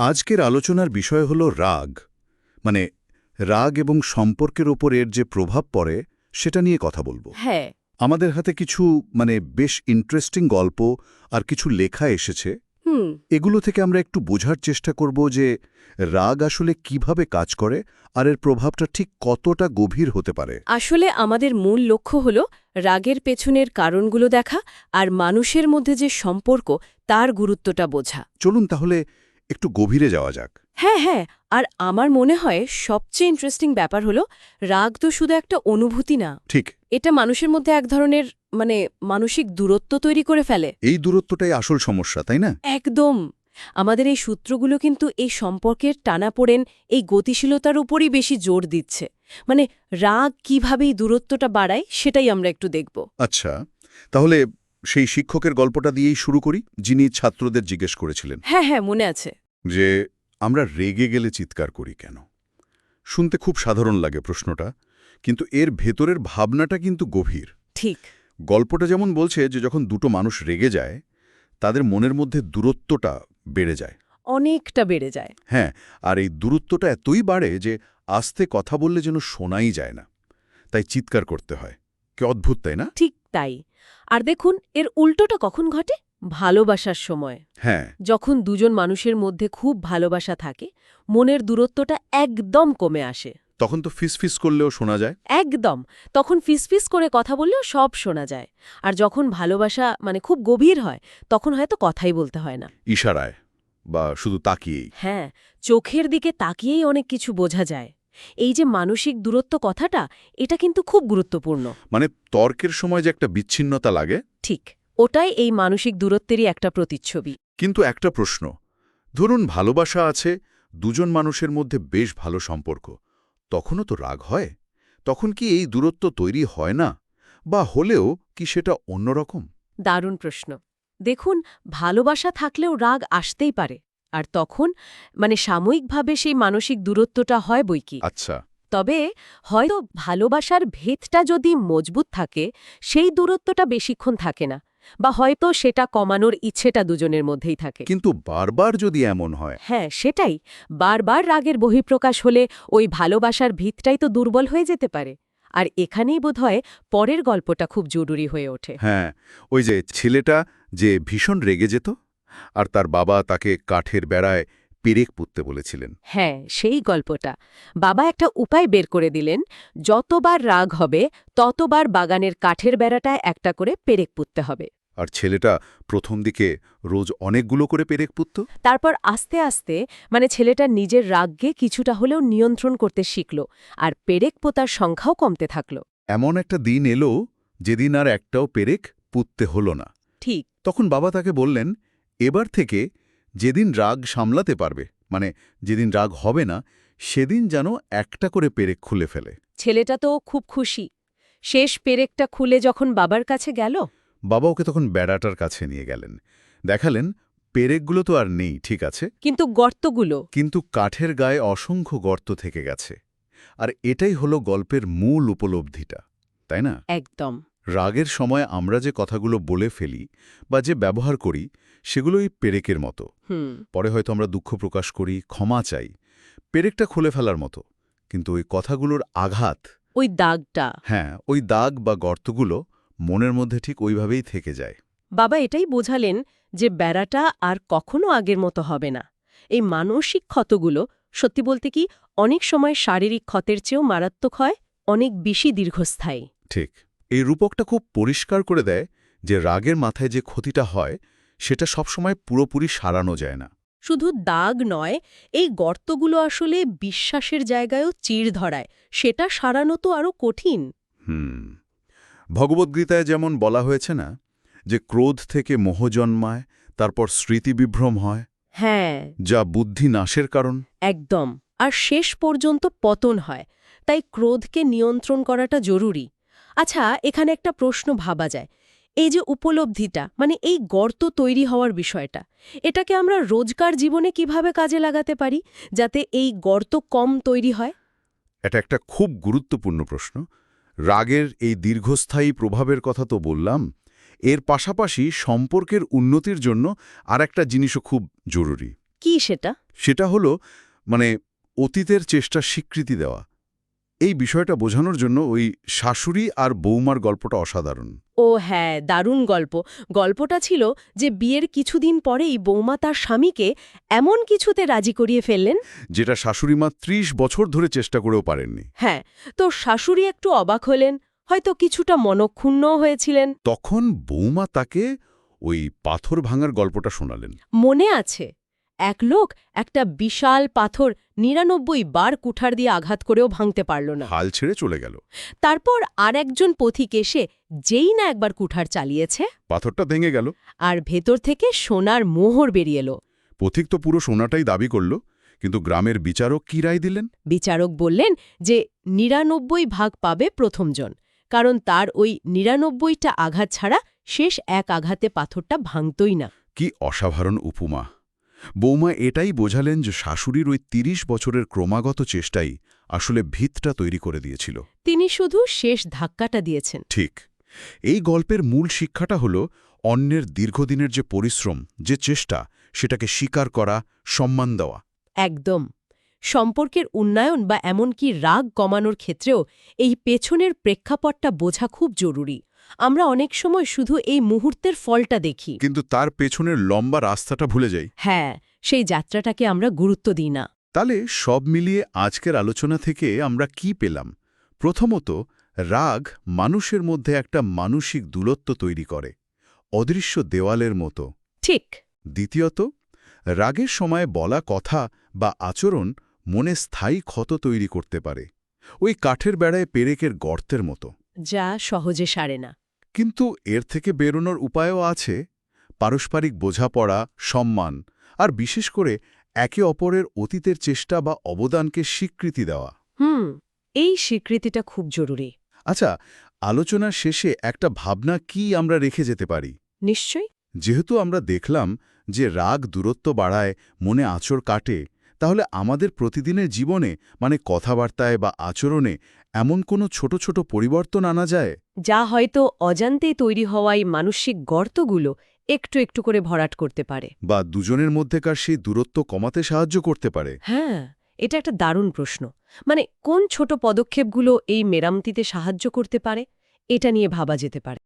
আজকের আলোচনার বিষয় হল রাগ। মানে রাগ এবং সম্পর্কের ওপর এর যে প্রভাব পড়ে সেটা নিয়ে কথা বলব। হ্যাঁ। আমাদের হাতে কিছু মানে বেশ ইন্টারেস্টিং গল্প আর কিছু লেখা এসেছে। হুম। এগুলো থেকে আমরা একটু বোঝার চেষ্টা করব যে রাগ আসলে কীভাবে কাজ করে আর এর প্রভাবটা ঠিক কতটা গভীর হতে পারে। আসলে আমাদের মূল লক্ষ্য হল রাগের পেছনের কারণগুলো দেখা আর মানুষের মধ্যে যে সম্পর্ক তার গুরুত্বটা বোঝা। চলুন তাহলে একটু গভীরে যাওয়া যাক। হ্যাঁ হ্যাঁ আর আমার মনে হয় সবচেয়ে ইন্টারেস্টিং ব্যাপার হলো রাগ তো শুধু একটা অনুভূতি না। ঠিক। এটা মানুষের মধ্যে এক ধরনের মানে মানসিক দূরত্ব তৈরি করে ফেলে। এই দূরত্বটাই আসল সমস্যা তাই না? একদম। আমাদের এই সূত্রগুলো কিন্তু এই সম্পর্কের টানাপোড়েন এই গতিশীলতার উপরই বেশি জোর দিচ্ছে। মানে রাগ কীভাবে এই দূরত্বটা বাড়ায় সেটাই আমরা একটু দেখব। আচ্ছা তাহলে সেই শিক্ষকের গল্পটা দিয়েই শুরু করি যিনি ছাত্রদের জিজ্ঞেস করেছিলেন। হ্যাঁ হ্যাঁ মনে আছে। যে আমরা রেগে গেলে চিৎকার করি কেন? শুনতে খুব সাধারণ লাগে প্রশ্নটা কিন্তু এর ভেতরের ভাবনাটা কিন্তু গভীর। ঠিক। গল্পটা যেমন বলছে যে যখন দুটো মানুষ রেগে যায় তাদের মনের মধ্যে দূরত্বটা বেড়ে যায়। অনেকটা বেড়ে যায়। হ্যাঁ আর এই দূরত্বটা এতই বাড়ে যে আস্তে কথা বললে যেন শোনাই যায় না। তাই চিৎকার করতে হয়। কে অদ্ভুত তাই না? ঠিক তাই। আর দেখুন এর উল্টোটা কখন ঘটে? ভালোবাসার সময়। হ্যাঁ। যখন দুজন মানুষের মধ্যে খুব ভালোবাসা থাকে মনের দূরত্বটা একদম কমে আসে। তখন তো ফিস ফিস করলেও শোনা যায়। একদম। তখন ফিসফিস করে কথা বললেও সব শোনা যায়। আর যখন ভালোবাসা মানে খুব গভীর হয় তখন হয়তো কথাই বলতে হয় না। ইশারায় বা শুধু তাকিয়েই। হ্যাঁ চোখের দিকে তাকিয়েই অনেক কিছু বোঝা যায়। এই যে মানসিক দূরত্ব কথাটা এটা কিন্তু খুব গুরুত্বপূর্ণ। মানে তর্কের সময় যে একটা বিচ্ছিন্নতা লাগে ঠিক। ওটাই এই মানসিক দূরত্বেরই একটা প্রতিচ্ছবি। কিন্তু একটা প্রশ্ন। ধরুন ভালোবাসা আছে দুজন মানুষের মধ্যে বেশ ভালো সম্পর্ক। তখনও তো রাগ হয়। তখন কি এই দূরত্ব তৈরি হয় না? বা হলেও কি সেটা অন্যরকম? দারুণ প্রশ্ন। দেখুন ভালোবাসা থাকলেও রাগ আসতেই পারে। আর তখন মানে সাময়িকভাবে সেই মানসিক দূরত্বটা হয় বইকি আচ্ছা। তবে হয়তো ভালোবাসার ভেদটা যদি মজবুত থাকে সেই দূরত্বটা বেশিক্ষণ থাকে না। বা হয়তো সেটা কমানোর ইচ্ছেটা দুজনের মধ্যেই থাকে। কিন্তু বারবার যদি এমন হয়? হ্যাঁ সেটাই। বারবার রাগের বহিঃপ্রকাশ হলে ওই ভালোবাসার ভিতটাই তো দুর্বল হয়ে যেতে পারে। আর এখানেই বোধহয় পরের গল্পটা খুব জরুরি হয়ে ওঠে। হ্যাঁ ওই যে ছেলেটা যে ভীষণ রেগে যেত আর তার বাবা তাকে কাঠের বেড়ায় পেরেক পুঁততে বলেছিলেন। হ্যাঁ সেই গল্পটা। বাবা একটা উপায় বের করে দিলেন যতবার রাগ হবে ততবার বাগানের কাঠের বেড়াটায় একটা করে পেরেক পুঁততে হবে। আর ছেলেটা প্রথম দিকে রোজ অনেকগুলো করে পেরেক পুঁতত? তারপর আস্তে আস্তে মানে ছেলেটা নিজের রাগকে কিছুটা হলেও নিয়ন্ত্রণ করতে শিখল আর পেরেক পোতার সংখ্যাও কমতে থাকল। এমন একটা দিন এলো যেদিন আর একটাও পেরেক পুঁততে হলো না। ঠিক। তখন বাবা তাকে বললেন এবার থেকে যেদিন রাগ সামলাতে পারবে মানে যেদিন রাগ হবে না সেদিন যেন একটা করে পেরেক খুলে ফেলে। ছেলেটা তো খুব খুশি। শেষ পেরেকটা খুলে যখন বাবার কাছে গেল? বাবা ওকে তখন বেড়াটার কাছে নিয়ে গেলেন। দেখালেন পেরেকগুলো তো আর নেই ঠিক আছে? কিন্তু গর্তগুলো? কিন্তু কাঠের গায়ে অসংখ্য গর্ত থেকে গেছে। আর এটাই হলো গল্পের মূল উপলব্ধিটা তাই না? একদম। রাগের সময় আমরা যে কথাগুলো বলে ফেলি বা যে ব্যবহার করি সেগুলোই পেরেকের মতো। পরে হয়তো আমরা দুঃখ প্রকাশ করি ক্ষমা চাই। পেরেকটা খুলে ফেলার মতো। কিন্তু ওই কথাগুলোর আঘাত ওই দাগটা। হ্যাঁ ওই দাগ বা গর্তগুলো মনের মধ্যে ঠিক ওইভাবেই থেকে যায়। বাবা এটাই বোঝালেন যে বেড়াটা আর কখনো আগের মতো হবে না। এই মানসিক ক্ষতগুলো সত্যি বলতে কি অনেক সময় শারীরিক ক্ষতের চেয়েও মারাত্মক হয় অনেক বেশি দীর্ঘস্থায়ী। ঠিক। এই রূপকটা খুব পরিষ্কার করে দেয় যে রাগের মাথায় যে ক্ষতিটা হয় সেটা সবসময় পুরোপুরি সারানো যায় না। শুধু দাগ নয় এই গর্তগুলো আসলে বিশ্বাসের জায়গায়ও চিড় ধরায় সেটা সারানো তো আরও কঠিন। হুম ভগবদ্গীতায় যেমন বলা হয়েছে না যে ক্রোধ থেকে মোহ জন্মায় তারপর স্মৃতিবিভ্রম হয় হ্যাঁ। যা বুদ্ধি নাশের কারণ। একদম আর শেষ পর্যন্ত পতন হয় তাই ক্রোধকে নিয়ন্ত্রণ করাটা জরুরি। আচ্ছা এখানে একটা প্রশ্ন ভাবা যায় এই যে উপলব্ধিটা মানে এই গর্ত তৈরি হওয়ার বিষয়টা এটাকে আমরা রোজকার জীবনে কীভাবে কাজে লাগাতে পারি যাতে এই গর্ত কম তৈরি হয়? এটা একটা খুব গুরুত্বপূর্ণ প্রশ্ন। রাগের এই দীর্ঘস্থায়ী প্রভাবের কথা তো বললাম এর পাশাপাশি সম্পর্কের উন্নতির জন্য আর একটা জিনিসও খুব জরুরি। কি সেটা? সেটা হলো মানে অতীতের চেষ্টা স্বীকৃতি দেওয়া। এই বিষয়টা বোঝানোর জন্য ওই শাশুড়ি আর বৌমার গল্পটা অসাধারণ। ও হ্যাঁ দারুণ গল্প। গল্পটা ছিল যে বিয়ের কিছুদিন পরেই বৌমা তার স্বামীকে এমন কিছুতে রাজি করিয়ে ফেললেন। যেটা শাশুড়িমা ত্রিশ বছর ধরে চেষ্টা করেও পারেননি। হ্যাঁ তো শাশুড়ি একটু অবাক হলেন হয়তো কিছুটা মনক্ষুণ্ণও হয়েছিলেন। তখন বৌমা তাকে ওই পাথর ভাঙার গল্পটা শোনালেন। মনে আছে এক লোক একটা বিশাল পাথর নিরানব্বই বার কুঠার দিয়ে আঘাত করেও ভাঙতে পারল না। হাল ছেড়ে চলে গেল। তারপর আর একজন পথিক এসে যেই না একবার কুঠার চালিয়েছে। পাথরটা ভেঙে গেল। আর ভেতর থেকে সোনার মোহর বেরিয়ে এলো। পথিক তো পুরো সোনাটাই দাবি করল কিন্তু গ্রামের বিচারক কি রায় দিলেন? বিচারক বললেন যে নিরানব্বই ভাগ পাবে প্রথমজন কারণ তার ওই নিরানব্বইটা আঘাত ছাড়া শেষ এক আঘাতে পাথরটা ভাঙতই না। কি অসাধারণ উপমা। বৌমা এটাই বোঝালেন যে শাশুড়ির ওই তিরিশ বছরের ক্রমাগত চেষ্টাই আসলে ভিতটা তৈরি করে দিয়েছিল। তিনি শুধু শেষ ধাক্কাটা দিয়েছেন। ঠিক। এই গল্পের মূল শিক্ষাটা হল অন্যের দীর্ঘদিনের যে পরিশ্রম যে চেষ্টা সেটাকে স্বীকার করা সম্মান দেওয়া। একদম। সম্পর্কের উন্নয়ন বা এমনকি রাগ কমানোর ক্ষেত্রেও এই পেছনের প্রেক্ষাপটটা বোঝা খুব জরুরি। আমরা অনেক সময় শুধু এই মুহূর্তের ফলটা দেখি। কিন্তু তার পেছনের লম্বা রাস্তাটা ভুলে যাই। হ্যাঁ সেই যাত্রাটাকে আমরা গুরুত্ব দিই না। তাহলে সব মিলিয়ে আজকের আলোচনা থেকে আমরা কি পেলাম? প্রথমত রাগ মানুষের মধ্যে একটা মানসিক দূরত্ব তৈরি করে অদৃশ্য দেওয়ালের মতো। ঠিক। দ্বিতীয়ত রাগের সময় বলা কথা বা আচরণ মনে স্থায়ী ক্ষত তৈরি করতে পারে ওই কাঠের বেড়ায় পেরেকের গর্তের মতো। যা সহজে সারে না। কিন্তু এর থেকে বেরোনোর উপায়ও আছে। পারস্পরিক বোঝাপড়া সম্মান আর বিশেষ করে একে অপরের অতীতের চেষ্টা বা অবদানকে স্বীকৃতি দেওয়া। হুম এই স্বীকৃতিটা খুব জরুরি। আচ্ছা আলোচনার শেষে একটা ভাবনা কি আমরা রেখে যেতে পারি? নিশ্চয়ই। যেহেতু আমরা দেখলাম যে রাগ দূরত্ব বাড়ায় মনে আচর কাটে তাহলে আমাদের প্রতিদিনের জীবনে মানে কথাবার্তায় বা আচরণে এমন কোনো ছোট ছোট পরিবর্তন আনা যায়? যা হয়তো অজান্তেই তৈরি হওয়াই মানসিক গর্তগুলো একটু একটু করে ভরাট করতে পারে। বা দুজনের মধ্যেকার সেই দূরত্ব কমাতে সাহায্য করতে পারে? হ্যাঁ এটা একটা দারুণ প্রশ্ন। মানে কোন ছোট পদক্ষেপগুলো এই মেরামতিতে সাহায্য করতে পারে এটা নিয়ে ভাবা যেতে পারে।